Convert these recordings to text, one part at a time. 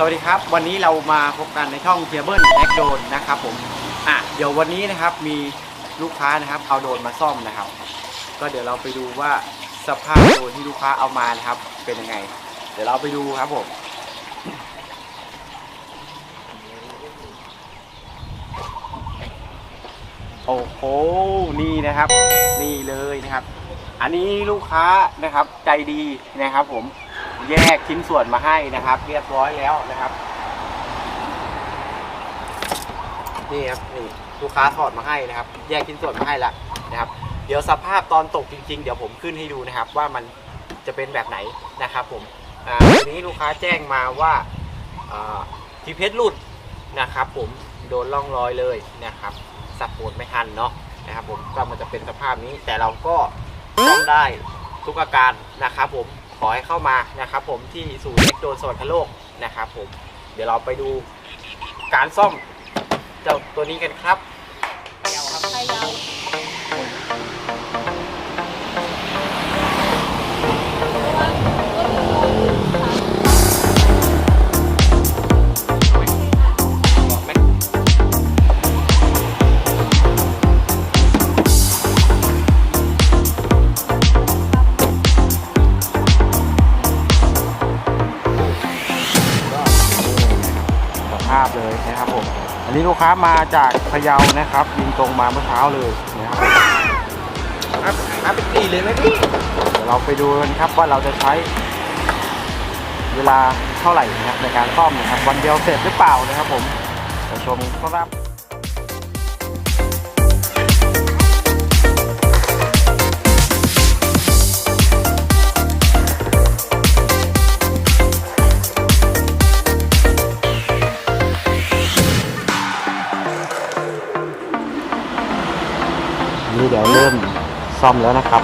สวัสดีครับ วันนี้เรามาพบกันในช่องเทียเบิลแอคโดนนะครับผมอะเดี๋ยววันนี้นะครับมีลูกค้านะครับ เอาโดนมาซ่อมนะครับ ก็เดี๋ยวเราไปดูว่าสภาพโดนที่ลูกค้าเอามานะครับ เป็นยังไง เดี๋ยวเราไปดูครับผมโอ้โหนี่นะครับ นี่เลยนะครับ อันนี้ลูกค้านะครับใจดีนะครับผม แยกชิ้นส่วนมาให้นะครับ เรียบร้อยแล้วนะครับ นี่ครับนี่ลูกค้าถอดมาให้นะครับ แยกชิ้นส่วนมาให้ล้วนะครับ เดี๋ยวสภาพตอนตกจริง ๆ เดี๋ยวผมขึ้นให้ดูนะครับ ว่ามันจะเป็นแบบไหนนะครับ ผมอ่าทีนี้ลูกค้าแจ้งมาว่าอ่าทีเพชรหลุดนะครับ ผมโดนล่องรอยเลยนะครับ สับโหดไม่ทันเนาะนะครับ ผมก็มันจะเป็นสภาพนี้แต่เราก็ซ่อมได้ทุกอาการนะครับผม ขอให้เข้ามานะครับ ผมที่ศูนย์เล็กโดนสวรรคโลกนะครับ ผมเดี๋ยวเราไปดูการซ่อมเจ้าตัวนี้กันครับ อันนี้ลูกค้ามาจากพะเยานะครับยิงตรงมาเมื่อเช้าเลยนะครับผมครับครับเป็นตีเลยไหมพี่เดี๋ยวเราไปดูกันครับว่าเราจะใช้เวลาเท่าไหร่นะครับในการซ่อมนะครับวันเดียวเสร็จหรือเปล่านะครับผมไปชมครับ ดี๋ยวเริ่มซ่อมแล้วนะครับ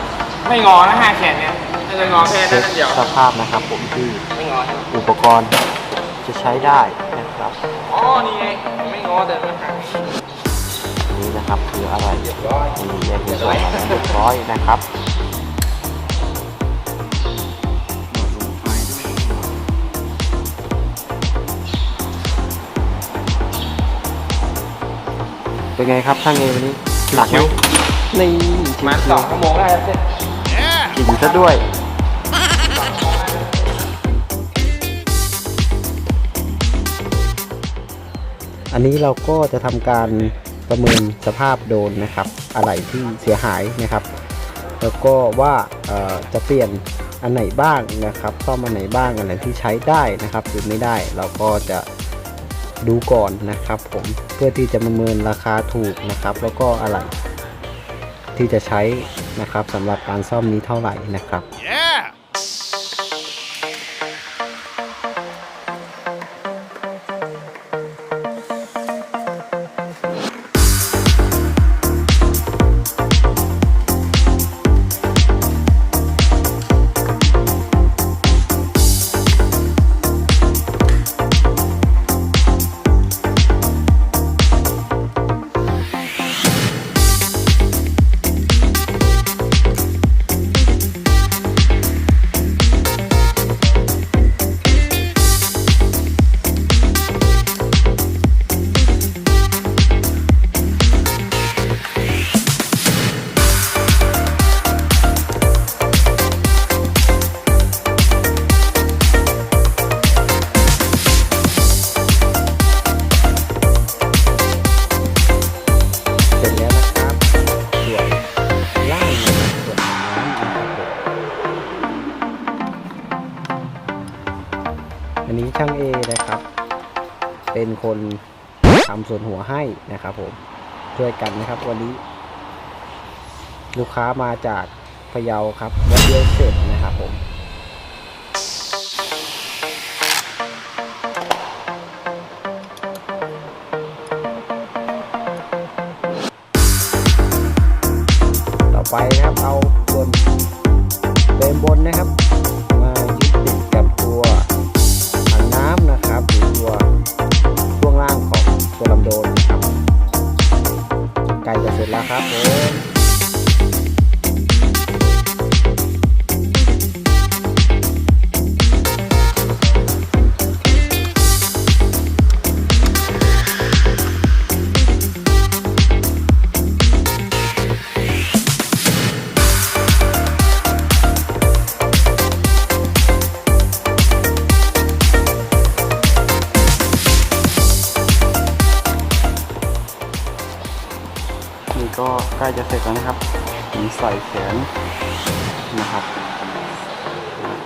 ไม่งอนะห้าแขนเนี่ยถ้าจะงอแค่เช็นั้คนเดียวสภาพนะครับ ผมที่ไม่งอใช่ไหมอุปกรณ์จะใช้ได้นะครับอ๋อนี่ไงไม่งอแต่มันหักอันนี้นะครับคืออะไรเรียบร้อยนี่แยกเป็นส่วนมาแล้วเรียบร้อยนะครับเป็นไงครับช่างเอวันนี้หนักไหม นี่ประมาณสองชั่วโมงได้แล้วเสร็จกินซะด้วยอันนี้เราก็จะทำการประเมินสภาพโดรนนะครับ อะไรที่เสียหายนะครับ แล้วก็ว่าเอ่อจะเปลี่ยนอันไหนบ้างนะครับซ่อมอันไหนบ้างอันไหนที่ใช้ได้นะครับหรือไม่ได้เราก็จะดูก่อนนะครับ ผมเพื่อที่จะประเมินราคาถูกนะครับ แล้วก็อะไร ที่จะใช้นะครับสำหรับการซ่อมนี้เท่าไหร่นะครับเช่างเอนะครับ เป็นคนทำส่วนหัวให้นะครับ ผมช่วยกันนะครับ วันนี้ ลูกค้ามาจากพะเยาครับวันเดียวเสร็จนะครับผมต่อไปนะครับเอาส่วนเฟรมบนนะครับ มายึดติดกับตัว ตัวลำโดนนะครับใกล้จะเสร็จแล้วครับผม ล้จะเสร็จแล้วนะครับมีใส่แขนนะครับ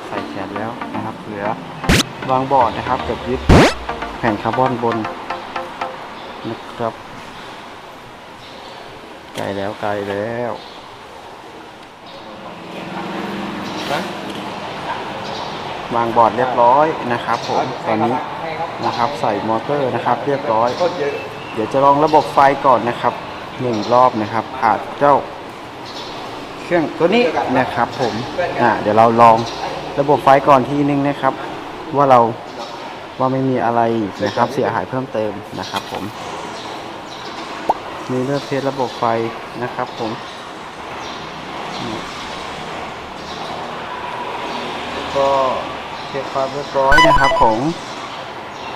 ใส่แขนแล้วนะครับ เหลือวางบอร์ดนะครับกับยึดแผ่นคาร์บอนบนนะครับไกลแล้วไกลแล้วนะวางบอร์ดเรียบร้อยนะครับผมตอนนี้นะครับใส่มอเตอร์นะครับ เรียบร้อย เดี๋ยวจะลองระบบไฟก่อนนะครับ หนึ่งรอบนะครับผ่านเจ้าเครื่องตัวนี้นะครับผมอ่าเดี๋ยวเราลองระบบไฟก่อนทีนึงนะครับ ว่าเราว่าไม่มีอะไรนะครับ เสียหายเพิ่มเติมนะครับ ผม มีเลือกเทสระบบไฟนะครับ ผมก็เช็คความเรียบร้อยนะครับของ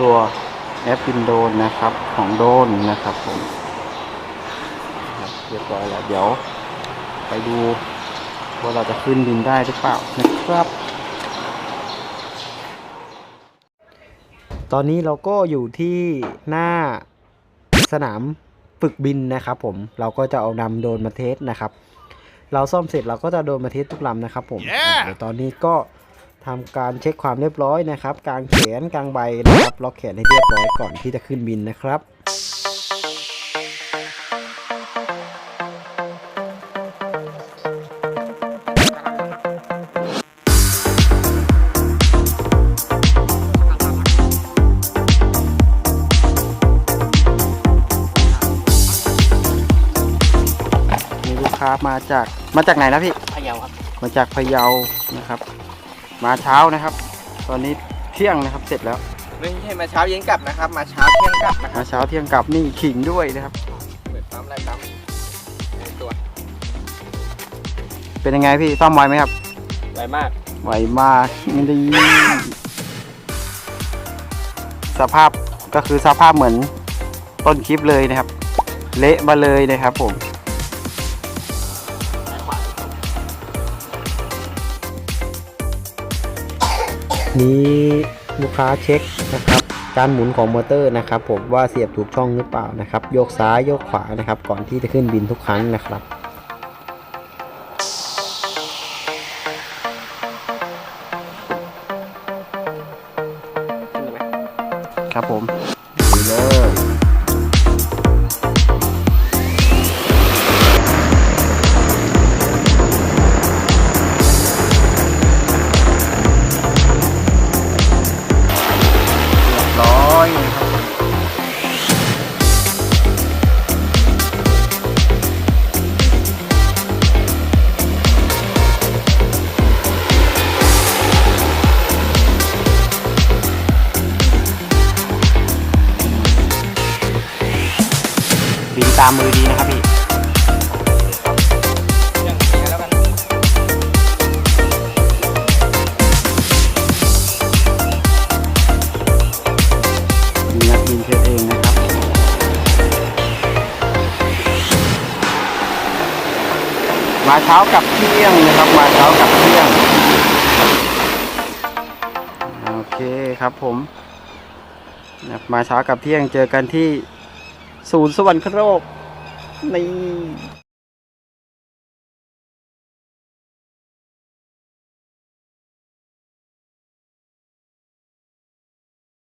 ตัวแอปปินโดนนะครับของโดนนะครับผม เรียบร้อยแล้วเดี๋ยว ไปดูว่าเราจะขึ้นบินได้หรือเปล่านะครับ ตอนนี้เราก็อยู่ที่หน้าสนามฝึกบินนะครับ ผมเราก็จะเอานำโดรนมาเทสนะครับ เราซ่อมเสร็จเราก็จะโดรนมาเทสทุกลำนะครับ ผมอะเดี๋ยวตอนนี้ก็ทำการเช็คความเรียบร้อยนะครับ กางแขนกางใบนะครับล็อกแขนให้เรียบร้อยก่อนที่จะขึ้นบินนะครับ ค้ามาจากมาจากไหนนะพี่พะเยาครับมาจากพะเยานะครับ มาเช้านะครับ ตอนนี้เที่ยงนะครับเสร็จแล้วไม่ใช่มาเช้าเย็นกลับนะครับ มาเช้าเที่ยงกลับนะครัมาบเช้าเที่ยงกลับนี่ขิงด้วยนะครับเหมือนซ้ำอะไรซ้ำในตัวเป็นยังไงพี่ซ่อมไวไหมครับไวมากไวมากไม่ได้สภาพก็คือสภาพเหมือนต้นคลิปเลยนะครับ เละมาเลยนะครับผม นี้ลูกค้าเช็คนะครับการหมุนของมอเตอร์นะครับผมว่าเสียบถูกช่องหรือเปล่านะครับโยกซ้ายโยกขวานะครับ ก่อนที่จะขึ้นบินทุกครั้งนะครับครับผมดีเลย ตามมือดีนะครับพี่นี้แล้วกันมีนักบินเทสเองนะครับมาเช้ากับเที่ยงนะครับมาเช้ากับเที่ยงโอเคครับผมมาเช้ากับเที่ยงเจอกันที่ศูนย์สวรรคโลก นี่